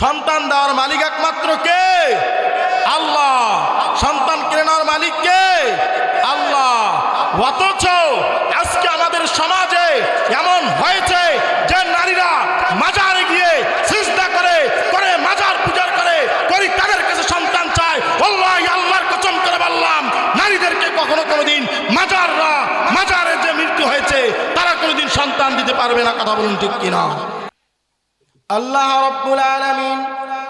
সন্তান দেওয়ার মালিক একমাত্র কে? আল্লাহ। সন্তান কেনার মালিক কে? আল্লাহ। অথচ আজকে আমাদের সমাজে এমন হয়েছে যে নারীরা মাজারে গিয়ে সিজদা করে করে মাজার পূজার করে, করি তাদের কাছে সন্তান চায়। আল্লাহ আল্লাহর কসম করে বললাম, নারীদেরকে কখনো কোনোদিন মাজাররা, মাজারে যে মৃত্যু হয়েছে, তারা কোনোদিন সন্তান দিতে পারবে না, কথা বলুন ঠিক কিনা? আল্লাহ রব্বুল আলামিন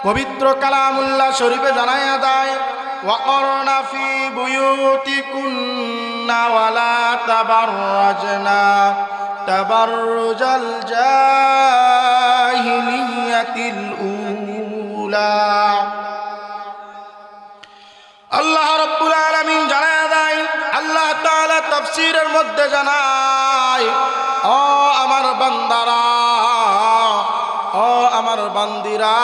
পবিত্র কালামুল্লাহ শরীফে জানায়া দেয় وقرن في بيوتكن ولا تبرجنا تبرج الجاهلية الأولى আল্লাহ রব্বুল আলামিন জানায় দেয় আল্লাহ তাআলা তাফসীরের মধ্যে জানায় ও আমার বান্দারা ও আমার বান্দিরা,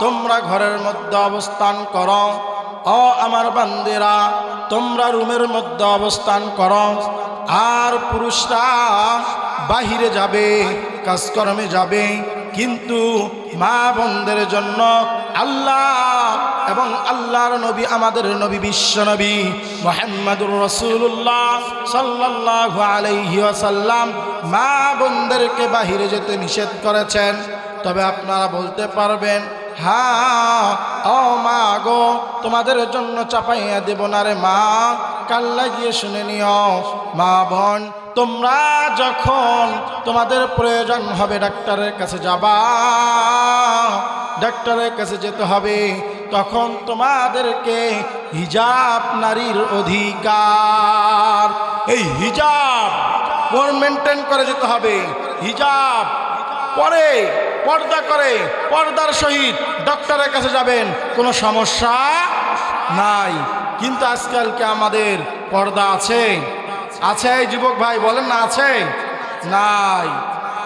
তোমরা ঘরের মধ্যে অবস্থান কর। ও আমার বান্দিরা, তোমরা রুমের মধ্যে অবস্থান কর। আর পুরুষরা বাহিরে যাবে, কাজকর্মে যাবে কিন্তু মা বোনদের জন্য আল্লাহ এবং আল্লাহর নবী, আমাদের নবী, বিশ্ব নবী মোহাম্মদুর রসুল্লাহ সাল্লাহ আলাইহি আসাল্লাম মা বোনদেরকে বাহিরে যেতে নিষেধ করেছেন। তবে আপনারা বলতে পারবেন হ্যাঁ ও মা গো, তোমাদের জন্য চাপাইয়া দেব না রে মা। কাল্লা গিয়ে শুনে নিও, মা বোন তোমরা যখন তোমাদের প্রয়োজন হবে ডাক্তারের কাছে যাবা, ডাক্তারের কাছে যেতে হবে, তখন তোমাদেরকে হিজাব নারীর অধিকার। এই হিজাব কোন মেনটেন করে যেতে হবে। হিজাব পরে পর্দা করে, পর্দার সহিত ডক্টরের কাছে যাবেন, কোনো সমস্যা নাই। কিন্তু আজকালকে আমাদের পর্দা আছে। আছে, যুবক ভাই, বলেন না আছে? নাই।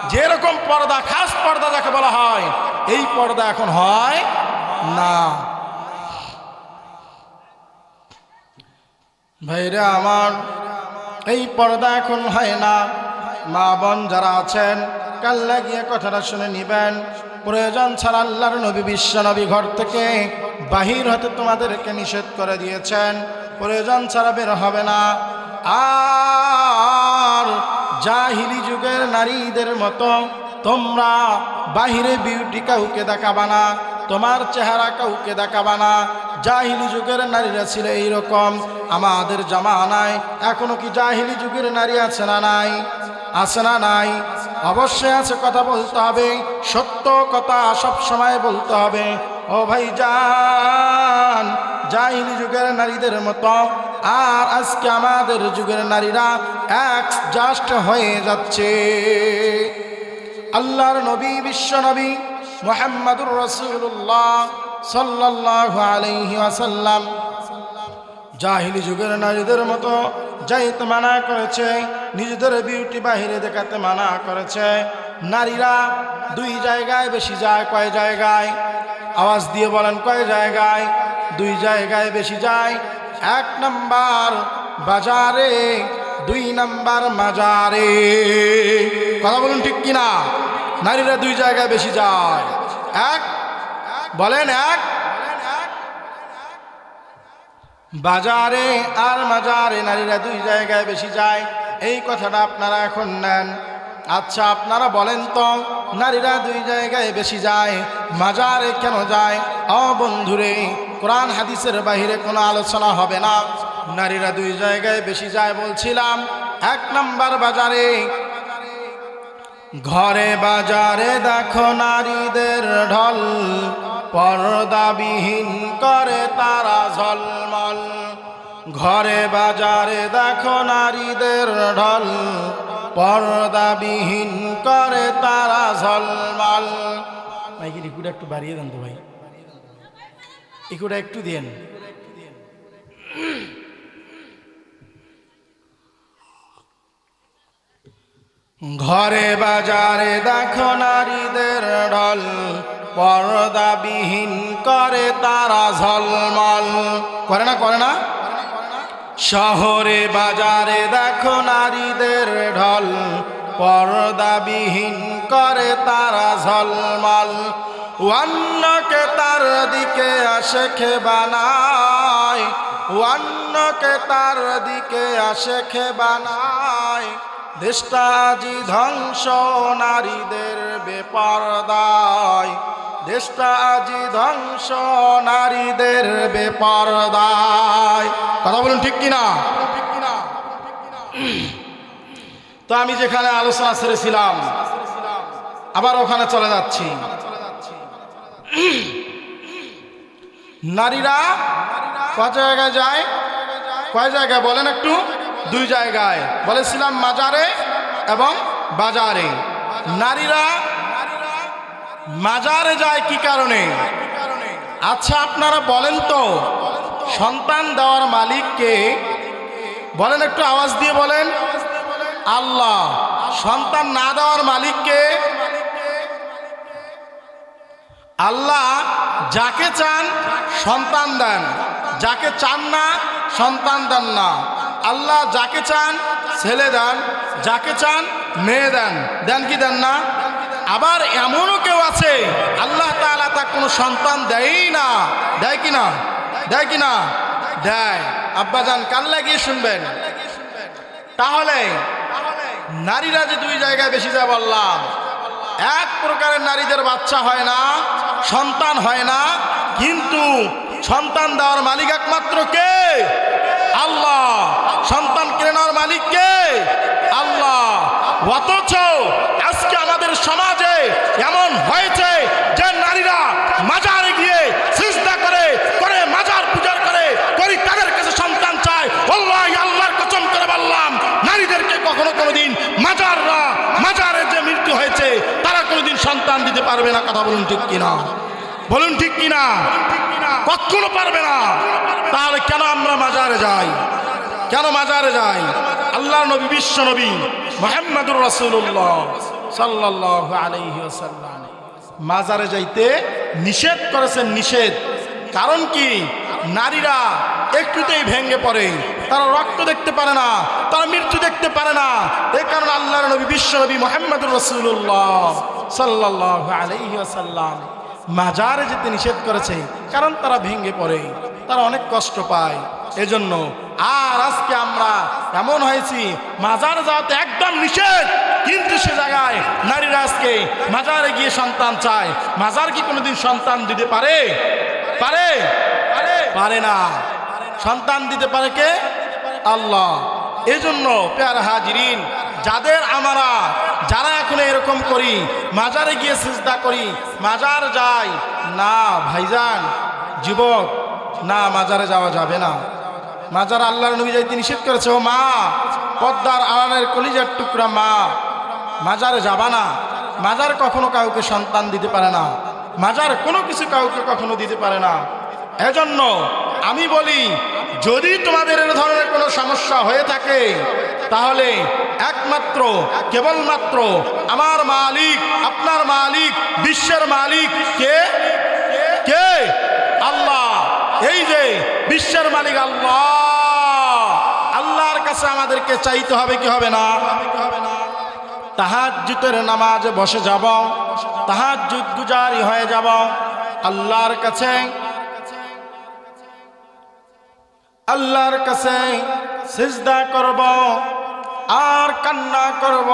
যেরকম পর্দা, খাস পর্দা যাকে বলা হয়, এই পর্দা এখন হয় না। ভাইরা আমার, এই পর্দা এখন হয় না। মা বোন যারা আছেন কাল্লা লাগিয়ে কথাটা শুনে নিবেন। প্রয়োজন ছাড়া আল্লাহর নবী বিশ্ব নবী ঘর থেকে বাহির হতে তোমাদেরকে নিষেধ করে দিয়েছেন। প্রয়োজন ছাড়া বের হবে না। আর জাহিলি যুগের নারীদের মতো তোমরা বাহিরে বিউটি কাউকে দেখাবা না, তোমার চেহারা কাউকে দেখাবা না। জাহিলি যুগের নারীরা ছিল এইরকম। আমাদের জামা নাই এখনও কি জাহিলি যুগের নারী আছে না নাই? আছে না নাই? অবশ্যই আছে কথা বলতে হবে, সত্য কথা সব সময় বলতে হবে। ও ভাই যান জাহিলি যুগের নারীদের মতো, আর আজকে আমাদের যুগের নারীরা এক জাস্ট হয়ে যাচ্ছে। আল্লাহর নবী, বিশ্ব নবী মোহাম্মদুর রসুল্লাহ সাল্লাহ আলহি আসাল্লাম জাহিলি যুগের নারীদের মতো যাইতে মানা করেছে, নিজেদের বিউটি বাহিরে দেখাতে মানা করেছে। নারীরা দুই জায়গায় বেশি যায়, কয় জায়গায়? আওয়াজ দিয়ে বলেন, কয় জায়গায়? দুই জায়গায় বেশি যায়। এক নাম্বার বাজারে, দুই নাম্বার মাজারে। কথা বলুন ঠিক কিনা? নারীরা দুই জায়গায় বেশি যায়। এক, বলেন এক। বাজারে আর মাজারে নারীরা দুই জায়গায় বেশি যায়। এই কথাটা আপনারা এখন নেন। আচ্ছা আপনারা বলেন তো, নারীরা দুই জায়গায় বেশি যায়, মাজারে কেন যায়? অ বন্ধুরে, কোরআন হাদিসের বাহিরে কোনো আলোচনা হবে না। নারীরা দুই জায়গায় বেশি যায় বলছিলাম। এক নাম্বার বাজারে। ঘরে বাজারে দেখো নারীদের ঢল। পর্দাবিহীন করে তারা ঝলমল। ঘরে বাজারে দেখো নারীদের ঢল। পর্দাবিহীন করে তারা ঝলমল। ভাই কি রিকুটা একটু বাড়িয়ে দেন তো ভাই। ইকুটা একটু দেন। ঘরে বাজারে দেখো নারীদের ঢল। পর্দাবিহীন করে তারা ঝলমল। করে না করে না? শহরে, বাজারে দেখো নারীদের ঢল। পর্দাবিহীন করে তারা ঝলমল। অন্যকে তার দিকে আসে খে বানায়। অন্যকে তার দিকে আসে খে বানায়। দেশটা ধ্বংস নারীদের বেপরদায়। দেশটা ধ্বংস নারীদের বেপরদায়। কথা বলুন ঠিক কিনা ঠিক কিনা? তো আমি যেখানে আলোচনা ছেড়েছিলাম, আবার ওখানে চলে যাচ্ছি। নারীরা কয় জায়গায় যায়? কয় জায়গায় বলেন একটু। দুই জায়গায়। বলেছিলাম মাজারে এবং বাজারে। নারীরা মাজারে যায় কি কারণে? আচ্ছা আপনারা বলেন তো। সন্তান দেওয়ার মালিককে বলেন একটু আওয়াজ দিয়ে বলেন। আল্লাহ, সন্তান না দেওয়ার মালিককে আল্লাহ যাকে চান সন্তান দেন। যাকে চান না, সন্তান দেন না। আল্লাহ যাকে চান, ছেলে দেন, যাকে চান, মেয়ে দেন। দেন কি দেন না? আবার এমনও কেউ আছে, আল্লাহ তাআলা তার কোনো সন্তান দেয়ই না। দেয় কি না? দেয় কি না? দেয়। আব্বাজান, কান লাগিয়ে শুনবেন। তাহলে নারীরা যে দুই জায়গায় বেশি যায় বললাম এক প্রকারের নারীদের বাচ্চা হয় না, সন্তান হয় না, কিন্তু সন্তান দেওয়ার মালিক একমাত্র কে? আল্লাহ, সন্তান কেড়ে নেওয়ার মালিক কে আল্লাহ। অথচ আজকে আমাদের সমাজে এমন হয়েছে যে নারীরা মাজারে গিয়ে সিজদা করে করে মাজার পূজার করে, করি তাদের কাছে সন্তান চায়। আল্লাহ আল্লাহর কসম করে বললাম, নারীদেরকে কখনো কোনোদিন মাজাররা, মাজারে যে মৃত্যু হয়েছে, তারা কোনোদিন সন্তান দিতে পারবে না, কথা বলুন ঠিক কিনা? বলুন ঠিক কিনা? কখনো পারবে না। তাহলে কেন আমরা মাজারে যাই? কেন মাজারে যাই? আল্লাহ নবী, বিশ্ব নবী মোহাম্মদুর রসুল্লাহ সাল্লাহ আলাইহি মাজারে যাইতে নিষেধ করেছেন, নিষেধ। কারণ কি? নারীরা একটুতেই ভেঙে পড়ে। তারা রক্ত দেখতে পারে না, তারা মৃত্যু দেখতে পারে না। এই কারণে আল্লাহর নবী, বিশ্ব নবী মোহাম্মদুর রসুল্লাহ সাল্লাহ আলাইহি আসাল্লাম মাজারে যেতে নিষেধ করেছে, কারণ তারা ভেঙে পড়ে, তারা অনেক কষ্ট পায়। এজন্য আর আজকে আমরা এমন হয়েছি, মাজার যাওয়াতে একদম নিষেধ, কিন্তু সে জায়গায় নারীরা আজকে মাজারে গিয়ে সন্তান চায়। মাজার কি কোনোদিন সন্তান দিতে পারে? পারে? পারে না। সন্তান দিতে পারে কে? আল্লাহ। এই জন্য পেয়ার হাজিরিন, যাদের আমরা, যারা এখন এরকম করি, মাজারে গিয়ে সিজদা করি, মাজার যাই, না ভাইজান, যুবক, না মাজারে যাওয়া যাবে না। মাজার আল্লাহর নবী যাইতে নিষেধ করেছে, ও মা, পদ্মার আড়ানের কলিজার টুকরা মা, মাজারে যাবা না। মাজার কখনো কাউকে সন্তান দিতে পারে না। মাজার কোনো কিছু কাউকে কখনো দিতে পারে না। এজন্য আমি বলি যদি তোমাদের এ ধরনের কোনো সমস্যা হয়ে থাকে, তাহলে একমাত্র, কেবলমাত্র আমার মালিক, আপনার মালিক, বিশ্বের মালিক কে? কে? আল্লাহ। এই যে বিশ্বের মালিক আল্লাহ। আল্লাহর কাছে আমাদেরকে চাইতে হবে কি হবে না? তাহাজ্জুতের নামাজে বসে যাব, তাহাজ্জুদ গুজারি হয়ে যাব, আল্লাহর কাছে আল্লাহর কাছে সিজদা করব আর কান্না করব,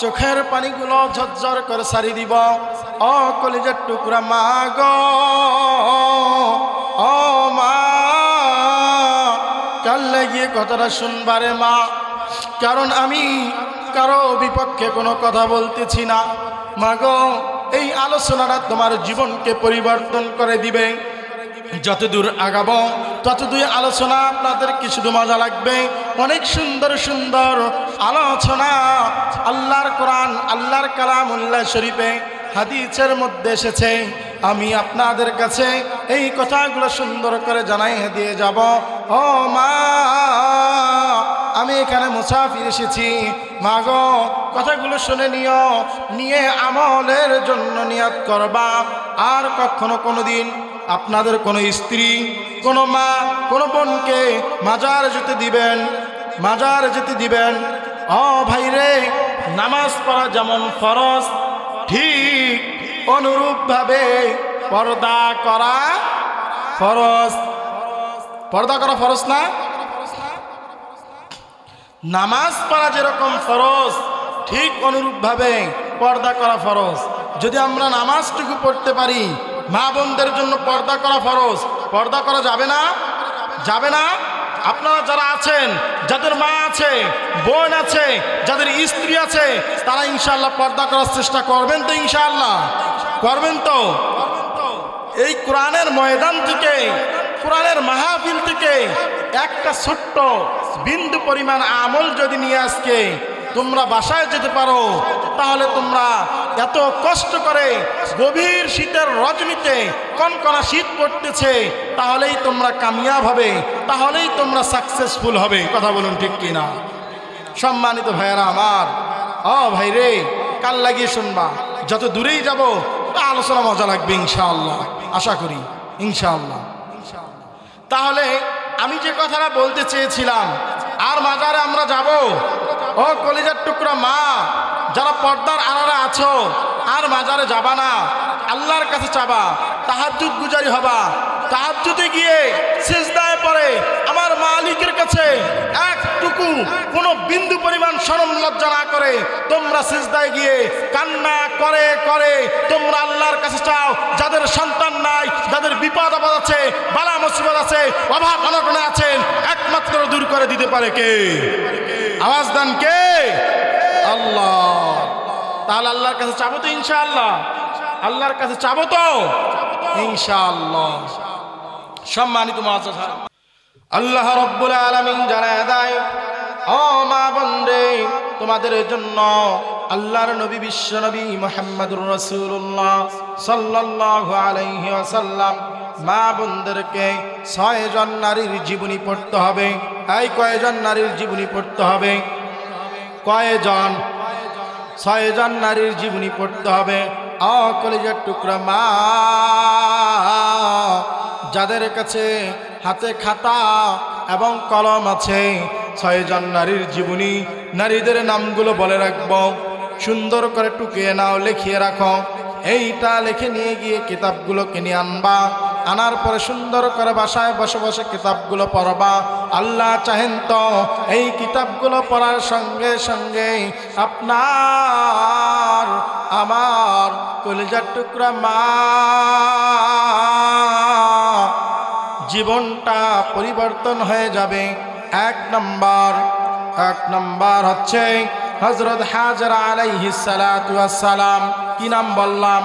চোখের পানিগুলো ঝরঝর করে সারি দিব। ও কলিজার টুকরা, মা গো, ও মা কাল গিয়ে কথাটা শুনবারে মা। কারণ আমি কারও বিপক্ষে কোনো কথা বলতেছি না। মাগো এই আলোচনাটা তোমার জীবনকে পরিবর্তন করে দিবে। যতদূর আগাবো ততদূর আলোচনা আপনাদেরকে শুধু মজা লাগবে, অনেক সুন্দর সুন্দর আলোচনা আল্লাহর কোরআন, আল্লাহর কালাম উল্লাহ শরীফে হাদিসের মধ্যে এসেছে। আমি আপনাদের কাছে এই কথাগুলো সুন্দর করে জানাই দিয়ে যাব। ও মা, আমি এখানে মুসাফির এসেছি। মা গো, কথাগুলো শুনে নিও, নিয়ে আমলের জন্য নিয়াত করবা। আর কখনো কোনো দিন আপনাদের কোনো স্ত্রী কোনো মা, কোনো বোনকে মাজার যেতে দিবেন, মাজার যেতে দিবেন। অ ভাই রে নামাজ পড়া যেমন ফরজ, ঠিক অনুরূপভাবে পর্দা করা ফরজ। পর্দা করা ফরজ না? নামাজ পড়া যেরকম ফরজ, ঠিক অনুরূপভাবে পর্দা করা ফরজ। যদি আমরা নামাজটুকু পড়তে পারি মা বোনদের জন্য পর্দা করা ফরজ। পর্দা করা যাবে না? যাবে না? আপনারা যারা আছেন, যাদের মা আছে, বোন আছে, যাদের স্ত্রী আছে, তারা ইনশাল্লাহ পর্দা করার চেষ্টা করবেন তো ইনশাল্লাহ করবেন তো? এই কোরআনের ময়দান থেকে, কোরআনের মাহফিল থেকে একটা ছোট্ট বিন্দু পরিমাণ আমল যদি নিয়ে আজকে তোমরা বাসায় যেতে পারো, তাহলে তোমরা এত কষ্ট করে গভীর শীতের রজনীতে কনকনা শীত পড়তেছে, তাহলেই তোমরা কামিয়াব হবে, তাহলেই তোমরা সাকসেসফুল হবে। কথা বলুন ঠিক কিনা? সম্মানিত ভাইয়েরা আমার অ ভাই রে কাল লাগিয়ে শুনবা। যত দূরেই যাব আলোচনা মজা লাগবে ইনশাআল্লাহ। আশা করি, ইনশাআল্লাহ। তাহলে আমি যে কথাটা বলতে চেয়েছিলাম, আর মাজারে আমরা যাব ও কলিজার টুকরা মা, যারা পর্দার আড়ারে আছো আর মাজারে যাবা না, আল্লাহর কাছে চাবা তাহাজুদ গুজারি হবা। তাহাজুদে গিয়ে পড়ে আমার মালিকের কাছে একটুকু কোনো বিন্দু পরিমাণ শরম লজ্জা না করে। তোমরা সিজদায় গিয়ে কান্না করে করে। তোমরা আল্লাহর কাছে চাও, যাদের সন্তান নাই, যাদের বিপদ আপদ আছে, বালা মুসিবত আছে, অভাব অনটনে আছেন একমাত্র দূর করে দিতে পারে কে? আওয়াজ দেন কে? আল্লাহ। তাহলে আল্লাহর কাছে চাবো তো ইনশাআল্লাহ। আল্লাহর কাছে চাবো তো ইনশাআল্লাহ। সম্মানিত মহাজন আল্লাহ রব্বুল আলমিন জানায় দেয়, ও মা বন্দে তোমাদের জন্য আল্লাহর নবী বিশ্ব নবী মোহাম্মদুর রসুল্লাহ সাল্লাহ আলাইহি আসাল্লাম মা বোনদেরকে ছয়জন নারীর জীবনী পড়তে হবে। এই কয়জন নারীর জীবনী পড়তে হবে? কয়জন? ছয়জন নারীর জীবনী পড়তে হবে। অকলেজের টুকরা মা যাদের কাছে হাতে খাতা এবং কলম আছে, ছয়জন নারীর জীবনী, নারীদের নামগুলো বলে রাখব। সুন্দর করে টুকিয়ে নাও, লিখিয়ে রাখো। এইটা লিখে নিয়ে গিয়ে কিতাবগুলো কিনে আনবা। আনার পরে সুন্দর করে বাসায় বসে বসে কিতাবগুলো পড়বা। আল্লাহ চাহেন তো এই কিতাবগুলো পড়ার সঙ্গে সঙ্গে আপনার, আমার কলিজার টুকরা মা জীবনটা পরিবর্তন হয়ে যাবে। এক নম্বর এক নম্বর হচ্ছে হজরত হাজর আলাইহিসালাম কি নাম বললাম?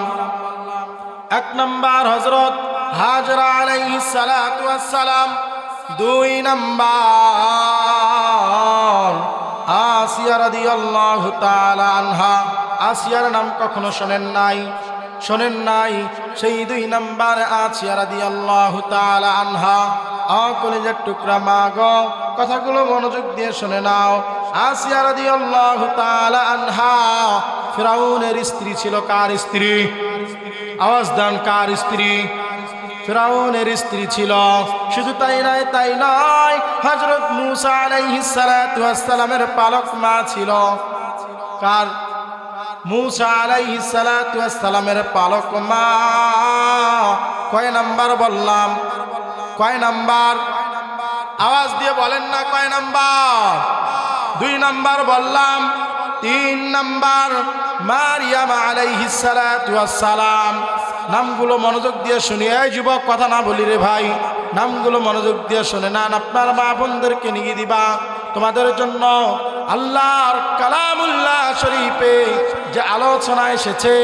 এক নম্বর হজরত হাজর আলাইহিসালাম দুই নম্বর, আসিয়া রাদিয়াল্লাহু আনহা। আসিয়ার নাম কখনো শোনেন নাই। শোনেন নাই, সেই দুই নাম্বার তাআলা আনহা। অকলেজের টুকরা কথাগুলো মনোযোগ দিয়ে নাও। তাআলা আনহা ছিল কার স্ত্রী? কার স্ত্রী? ফেরাউনের স্ত্রী ছিল। শুধু তাই নয় তাই নয় হজরত মুসা আলাইহিস সালামের পালক মা ছিল। কার? মুসা আলাইহিস সালামের পালক মা। কয় নাম্বার বললাম? কয় নাম্বার? আওয়াজ দিয়ে বলেন না কয় নাম্বার? দুই নাম্বার বললাম, তিন নাম্বার। মারিয়াম আলাইহিস সালাম নামগুলো মনোযোগ দিয়ে শুনি। এই যুবক, কথা না বলি রে ভাই। নামগুলো মনোযোগ দিয়ে শুনে না আপনার মা বোনদেরকে নিয়ে দিবা। তোমাদের জন্য আল্লাহর কালামুল্লাহ শরীফে যে আলোচনা এসেছে,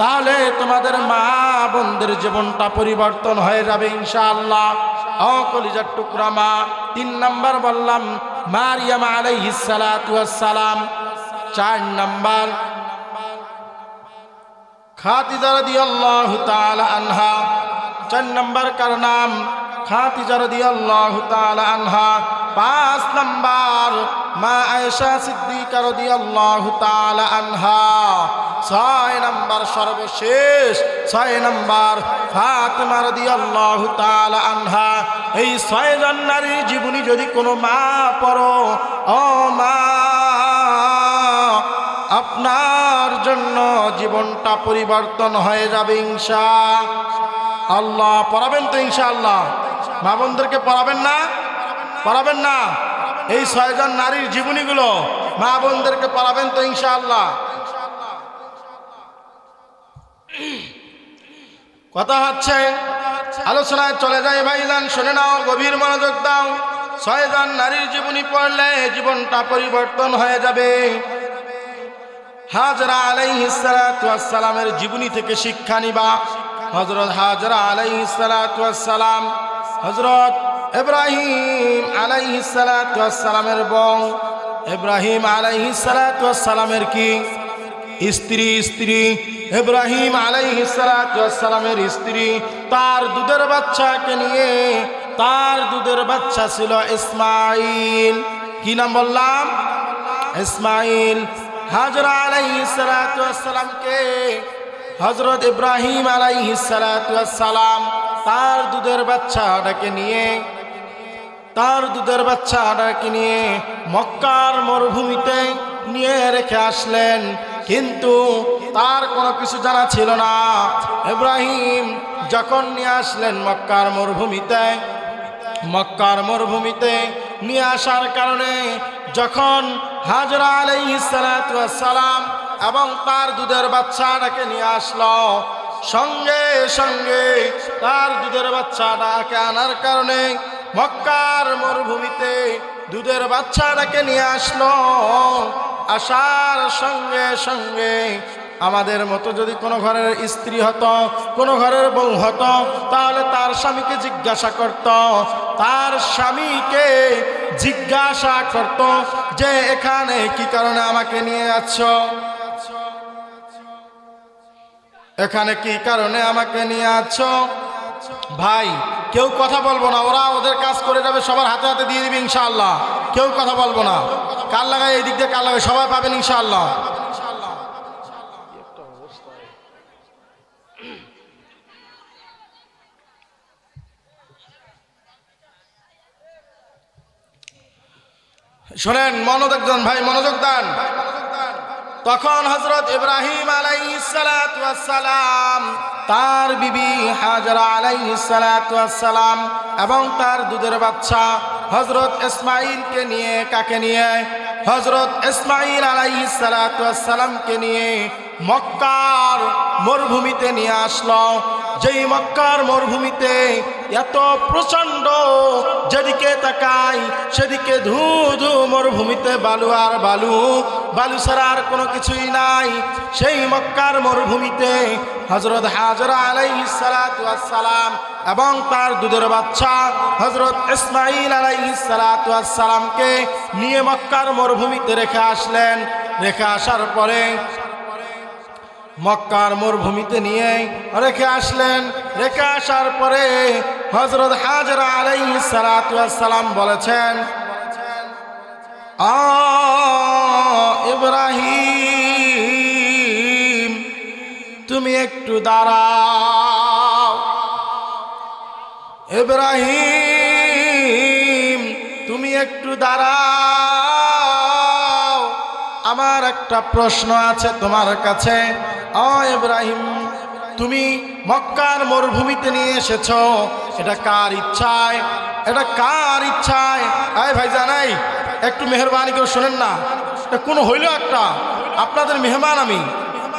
তাহলে তোমাদের মা বোনদের জীবনটা পরিবর্তন হয়ে যাবে ইনশাআল্লাহ। ও কলিজার টুকরা মা, তিন নম্বর বললাম, মারিয়াম আলাইহিস সালাম। চার নাম্বার খাতিজা রাদিয়াল্লাহু তাআলা আনহা। চার নম্বর কার নাম? খাতিজা রাদিয়াল্লাহু তাআলা আনহা, পাঁচ নম্বর, মা আয়েশা ছয় সর্বশেষ, ছয় এই ছয়জন জীবনী যদি কোনো মা পড়ো, ও মা, আপনার জন্য জীবনটা পরিবর্তন হয়ে যাবে ইনশা আল্লাহ। পড়াবেন তো ইনশা আল্লাহ মা বোনদেরকে পড়াবেন না? পড়াবেন না? এই ছয়জন নারীর জীবনীগুলো মা বোনদেরকে পড়াবেন তো ইনশা আল্লাহ কথা হচ্ছে, আলোচনায় চলে যায় ভাইজান, শুনে নাও, গভীর মনোযোগ দাও। ছয়জন নারীর জীবনী পড়লে জীবনটা পরিবর্তন হয়ে যাবে। হাজরা আলাইহিসালামের জীবনী থেকে শিক্ষা নিবা। হজরত হাজরা আলাইহিসালাম হজরত এব্রাহিম ইব্রাহিম আলাইহিসালামের বং ইব্রাহিম আলাইহিসালামের কি? স্ত্রী স্ত্রী। ইব্রাহিম আলাইহিসালামের স্ত্রী। তার দুধের বাচ্চাকে নিয়ে তার দুধের বাচ্চা ছিল ইসমাইল কি নাম বললাম? ইসমাইল হাজরা আলাইহিসালামকে হজরত ইব্রাহিম আলাইহিসালাম তার দুধের বাচ্চাটাকে নিয়ে, তার দুধের বাচ্চাটাকে নিয়ে মক্কার মরুভূমিতে নিয়ে রেখে আসলেন। কিন্তু তার কোনো কিছু জানা ছিল না। ইব্রাহিম যখন নিয়ে আসলেন মক্কার মরুভূমিতে মক্কার মরুভূমিতে নিয়ে আসার কারণে যখন হাজরা আলাই সালাম এবং তার দুধের বাচ্চাটাকে নিয়ে আসলো সঙ্গে সঙ্গে তার দুধের বাচ্চাটাকে আনার কারণে মক্কার মরুভূমিতে দুধের বাচ্চাটাকে নিয়ে আসলো। আসার সঙ্গে সঙ্গে আমাদের মতো যদি কোনো ঘরের স্ত্রী হতো, কোনো ঘরের বউ হতো, তাহলে তার স্বামীকে জিজ্ঞাসা করত। তার স্বামীকে জিজ্ঞাসা করত যে, এখানে কি কারণে আমাকে নিয়ে যাচ্ছ? এখানে কি কারণে আমাকে নিয়ে আছ? ভাই, কেউ কথা বলব না। ওরা ওদের কাজ করে যাবে, সবার হাতে হাতে দিয়ে দিবে ইনশাআল্লাহ। কেউ কথা বলব না। কার লাগায় এই দিক দিয়ে কার লাগায়, সবাই পাবেন ইনশাআল্লাহ। শোনেন, মনোযোগ দেন, ভাই, মনোযোগ দেন। তখন হজরত ইব্রাহিম আলাইসালাম তার বিবি হাজরা আলাইসালাম এবং তার দুধের বাচ্চা হজরত ইসমাইলকে নিয়ে কাকে নিয়ে? হজরত ইসমাইল আলাইসালামকে নিয়ে মক্কার মরুভূমিতে নিয়ে আসলো। যেই মক্কার মরুভূমিতে এত প্রচণ্ড যেদিকে তাকাই, সেদিকে ধু ধু মরুভূমিতে বালু আর বালু। বালু ছাড়া আর কোনো কিছুই নাই। সেই মক্কার মরুভূমিতে হজরত হাজরা আলাই সালাম এবং তার দুধের বাচ্চা হজরত ইসমাইল আলাই সালামকে নিয়ে মক্কার মরুভূমিতে রেখে আসলেন। রেখে আসার পরে মক্কার মরুভূমিতে নিয়ে রেখে আসলেন। রেখে আসার পরে হজরত হাজরা আলাই সালাম বলেছেন ইব্রাহিম, তুমি একটু দাঁড়াও। ইব্রাহিম, তুমি একটু দাঁড়াও। আমার একটা প্রশ্ন আছে তোমার কাছে। ও ইব্রাহিম তুমি মক্কার মরুভূমিতে নিয়ে এসেছ। এটা কার ইচ্ছায়? এটা কার ইচ্ছায়? আয় ভাই জানাই একটু মেহরবানি করে শোনেন না। এটা কোনো হইল একটা? আপনাদের মেহমান আমি।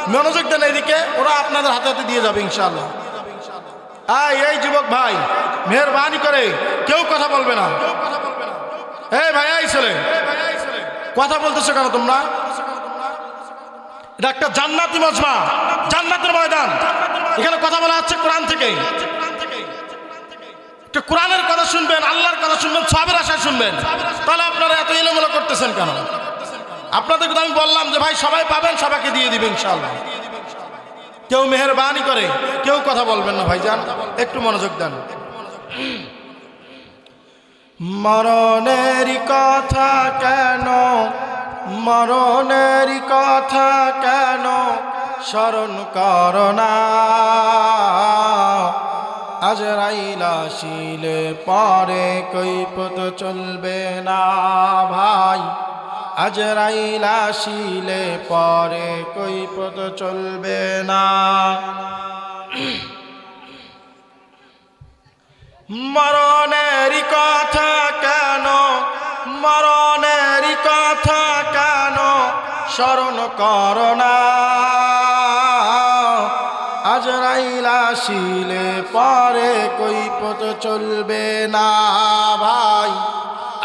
মনোযোগ দেন এদিকে, ওরা আপনাদের হাতে হাতে দিয়ে যাবে, ইনশাআল্লাহ। আয়, এই যুবক ভাই, মেহরবানি করে। কেউ কথা বলবে না। এই ভাই, এই ছেলে। কথা বলতেছো কেন তোমরা? এটা একটা জান্নাতি মজমা, জান্নাতের ময়দান। এখানে কথা বলা হচ্ছে কোরআন থেকে। কোরআনের কথা শুনবেন, আল্লাহর কথা শুনবেন, সবের আশায় শুনবেন। তাহলে আপনারা এত এলোমেলো করতেছেন কেন? আপনাদেরকে তো আমি বললাম যে, ভাই, সবাই পাবেন, সবাইকে দিয়ে দিবেন ইনশাআল্লাহ। কেউ মেহরবানি করে, কেউ কথা বলবেন না, ভাইজান। একটু মনোযোগ দেন। মরণের কথা কেন মরণের কথা কেন স্মরণ করোনা আজ শিলে পরে কৈপত চলবে না ভাই। আজরাইল আসিলে পরে কৈপত চলবে না। স্মরণ করোনা আজরাইল আসিলে পরে কৈপত চলবে না ভাই।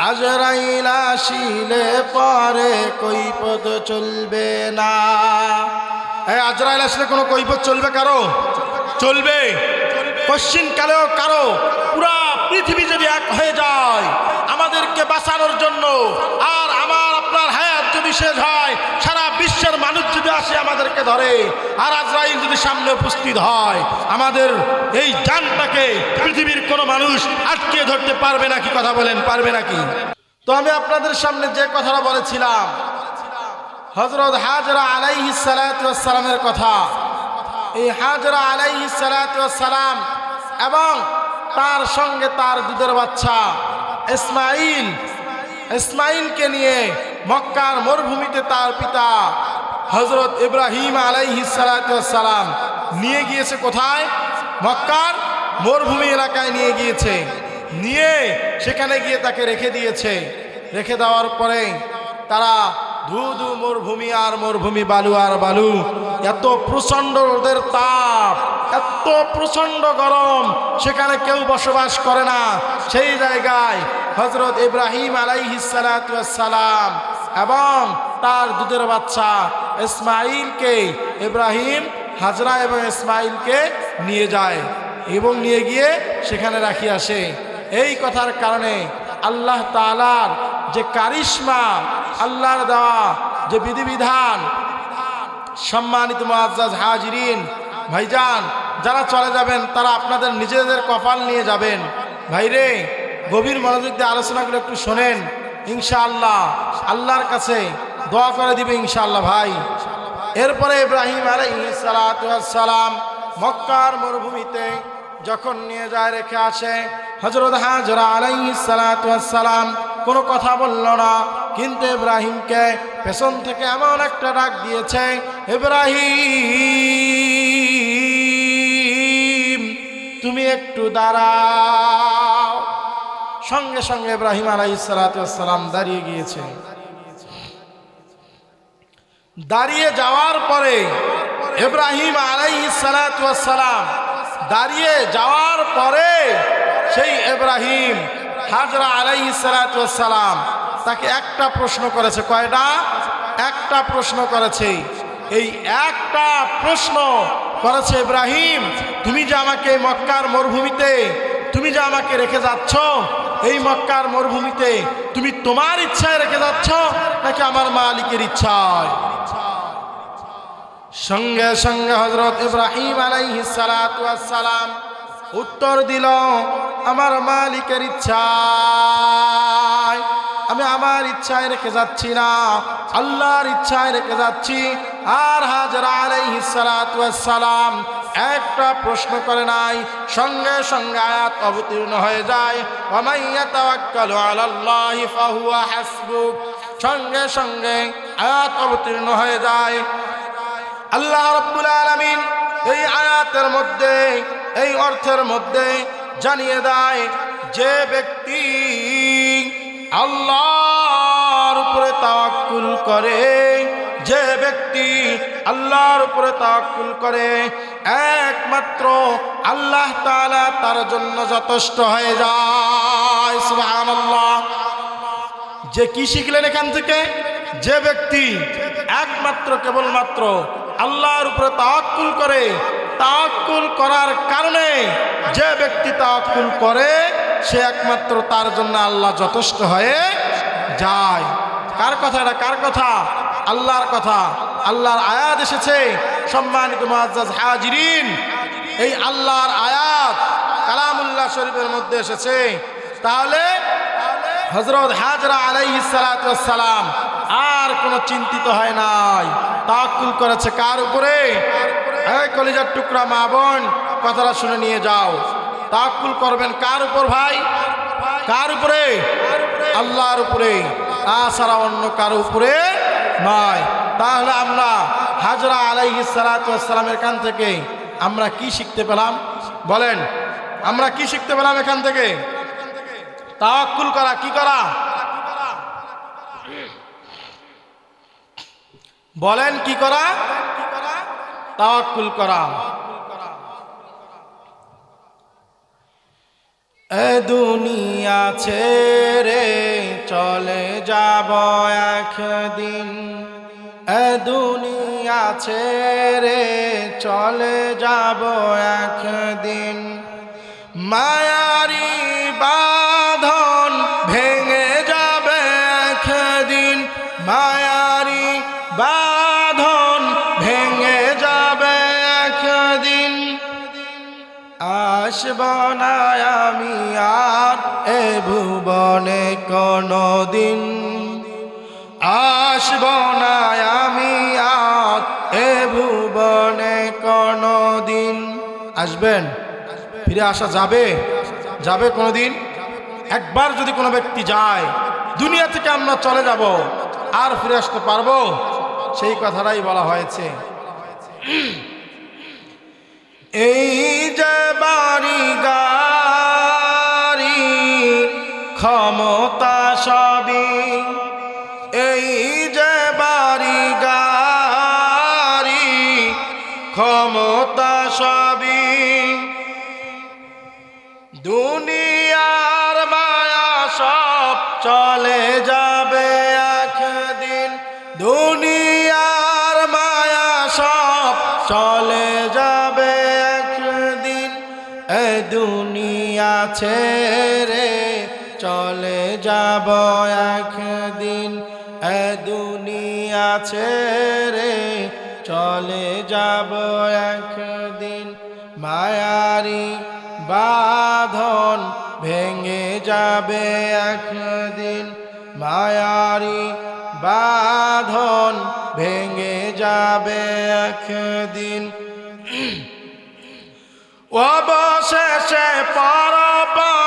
আজরাইল আসিলে পরে কৈপত চলবে না। এই আজরাইল আসলে কোনো কৈপত চলবে কারও? চলবে। পশ্চিম কালেও কারও? পুরা পৃথিবী যদি এক হয়ে যায়, আমাদেরকে বাঁচানোর জন্য আর হায়াত যদি শেষ হয়, সারা বিশ্বের মানুষ যদি আসে আমাদেরকে ধরে, আর আজরাইল যদি সামনে উপস্থিত হয়, আমাদের এই যানটাকে পৃথিবীর কোনো মানুষ আটকে ধরতে পারবে নাকি কথা বলেন, পারবে নাকি? তো আমি আপনাদের সামনে যে কথাটা বলেছিলাম হজরত হাজরা আলাইহি সালামের কথা। এই হাজরা আলাইহি সালাম এবং তার সঙ্গে তার দুধের বাচ্চা ইসমাইল ইসমাইলকে নিয়ে মক্কার মরুভূমিতে তার পিতা হজরত ইব্রাহিম আলাইহি সালাম নিয়ে গিয়েছে কোথায়? মক্কার মরুভূমি এলাকায় নিয়ে গিয়েছে। নিয়ে সেখানে গিয়ে তাকে রেখে দিয়েছে। রেখে দেওয়ার পরে তারা ধু ধু মরুভূমি আর মরুভূমি বালু আর বালু, এত প্রচণ্ড রোদের তাপ, এত প্রচণ্ড গরম, সেখানে কেউ বসবাস করে না। সেই জায়গায় হজরত ইব্রাহিম আলাইহিসালাম এবং তার দুধের বাচ্চা ইসমাইলকে ইব্রাহিম, হাজরা এবং ইসমাইলকে নিয়ে যায় এবং নিয়ে গিয়ে সেখানে রাখি আসে। এই কথার কারণে আল্লাহ তালার যে কারিশ্মা, আল্লাহর দেওয়া যে বিধিবিধান, সম্মানিত মুআজ্জাজ হাজিরিন, ভাইজান, যারা চলে যাবেন, তারা আপনাদের নিজেদের কপাল নিয়ে যাবেন। ভাইরে, গভীর মনোযোগ দিয়ে আলোচনা করে একটু শোনেন। ইনশাআল্লাহ, আল্লাহর কাছে দোয়া করে দিবে ইনশাআল্লাহ ভাই। এরপরে ইব্রাহিম আলাইসালাম মক্কার মরুভূমিতে যখন নিয়ে যায় রেখে আসে হজরত হাজরা আলাইসালাম কোনো কথা বলল না, কিন্তু ইব্রাহিমকে পেছন থেকে এমন একটা ডাক দিয়েছে, ইব্রাহিম, তুমি একটু দাঁড়াও সঙ্গে সঙ্গে ইব্রাহিম আলাইসালাম দাঁড়িয়ে গিয়েছে। দাঁড়িয়ে যাওয়ার পরে ইব্রাহিম আলাইসালাম দাঁড়িয়ে যাওয়ার পরে সেই ইব্রাহিম হাজরা আলাইসালাম তাকে একটা প্রশ্ন করেছে। কয়টা? একটা প্রশ্ন করেছে। এই একটা প্রশ্ন করেছে, ইব্রাহিম, তুমি যে আমাকে মক্কার মরুভূমিতে, তুমি যে আমাকে রেখে যাচ্ছ এই মক্কার মরুভূমিতে তুমি তোমার ইচ্ছায় রেখে যাচ্ছ নাকি আমার মালিকের ইচ্ছায়? সঙ্গে সঙ্গে হজরত ইব্রাহিম সালাম উত্তর দিল, আমার মালিকের ইচ্ছায় আমি আমার ইচ্ছায় রেখে যাচ্ছি না। আল্লাহর ইচ্ছায় রেখে যাচ্ছি। আর হাজরা আলাইহি সালাম একটা প্রশ্ন করে নাই, সঙ্গে সঙ্গে আয়াত অবতীর্ণ হয়ে যায়। সঙ্গে সঙ্গে আয়াত অবতীর্ণ হয়ে যায়। আল্লাহ রব্বুল আলমিন এই আয়াতের মধ্যে, এই অর্থের মধ্যে জানিয়ে দেয়, যে ব্যক্তি আল্লাহর উপরে তাওয়াক্কুল করে। যে ব্যক্তি আল্লাহর উপরে তাওয়াক্কুল করে, একমাত্র আল্লাহ তাআলা তার জন্য যথেষ্ট হয়ে যায়। যে কি শিখলেন এখান থেকে? যে ব্যক্তি একমাত্র, কেবলমাত্র আল্লাহর উপরে তাওয়াক্কুল করে তাওয়াক্কুল করার কারণে যে ব্যক্তি তাওয়াক্কুল করে, সে একমাত্র তার জন্য আল্লাহ যথেষ্ট হয়ে যায়। কার কথা এটা? কার কথা? আল্লাহর কথা। আল্লাহর আয়াত এসেছে। সম্মানিত মুআজ্জাজ হাজিরিন, এই আল্লাহর আয়াত কালামুল্লাহ শরীফের মধ্যে এসেছে। তাহলে হজরত হাজরা আলাইহি সালাম আর কোনো চিন্তিত হয় নাই। তাকুল করেছে কার উপরে? এই কলিজার টুকরা মা বোন, কথাটা শুনে নিয়ে যাও। তাকুল করবেন কার উপর ভাই? কার উপরে? আল্লাহর উপরে। তাছাড়া অন্য কারও উপরে নয়। তাহলে আমরা হাজরা আলাইহি সালাতামের কান থেকে আমরা কি শিখতে পেলাম? বলেন, আমরা কি শিখতে পেলাম এখান থেকে? তাওয়াক্কুল করা, কি করা? বলেন, কি করা? তাওয়াক্কুল করা। এ দুনিয়া ছেড়ে চলে যাব একদিন। এ দুনিয়া ছেড়ে চলে যাব একদিন। মায়ারি আসব আমি আর এ ভুবনে কোনো দিন আসব আমি আর এ ভুবনে কোনো দিন আসবেন? ফিরে আসা যাবে? যাবে কোনো দিন একবার যদি কোনো ব্যক্তি যায়, দুনিয়া থেকে আমরা চলে যাব, আর ফিরে আসতে পারব? সেই কথাটাই বলা হয়েছে। এই যে বাড়ি গাড়ি ক্ষমতা সবই ছেড়ে চলে যাব একদিন। এ দুনিয়া ছেড়ে চলে যাব একদিন। মায়ারি বাঁধন ভেঙে যাবে একদিন। মায়ারি বাঁধন ভেঙে যাবে একদিন। অবশেষে পর পরে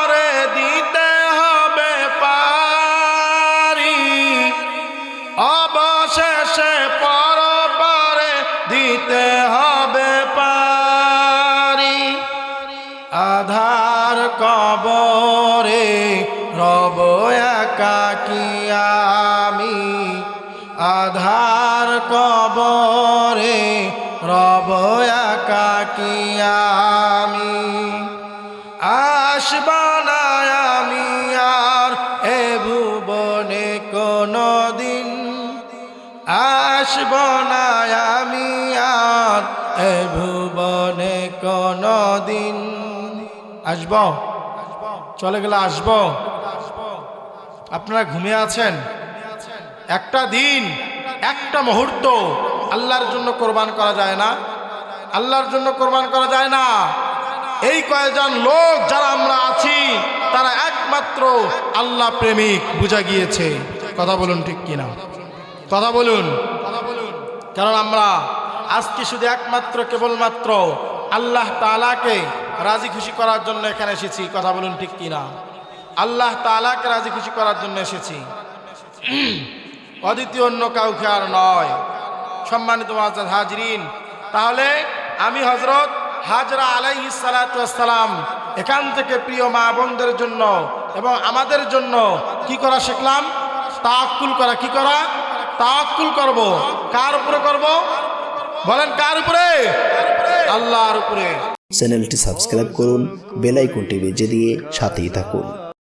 কোনো দিন আসব? চলে গেলে আসব? আপনারা ঘুমিয়ে আছেন? একটা দিন, একটা মুহূর্ত আল্লাহর জন্য কোরবান করা যায় না। আল্লাহর জন্য কোরবান করা যায় না। এই কয়েকজন লোক যারা আমরা আছি, তারা একমাত্র আল্লাহ প্রেমিক বুঝা গিয়েছে। কথা বলুন ঠিক কিনা? কথা বলুন। কারণ আমরা আজকে শুধু একমাত্র, কেবলমাত্র আল্লাহ তালাকে রাজি খুশি করার জন্য এখানে এসেছি, কথা বলুন ঠিক কিনা? আল্লাহ তালাকে রাজি খুশি করার জন্য এসেছি। অদ্বিতীয় অন্য কাউকে আর নয়। সম্মানিত হাজরিন, তাহলে আমি হজরত হাজরা আলাইহি সালাম এখান থেকে প্রিয় মা বোনদের জন্য এবং আমাদের জন্য কি করা শিখলাম? তাকুল করা কি করা? তাকুল করব। কার উপরে করব? বলেন কার উপরে? আল্লাহর উপরে। চ্যানেলটি সাবস্ক্রাইব করুন বেল আইকনটি বেজে দিয়ে সাথেই থাকুন।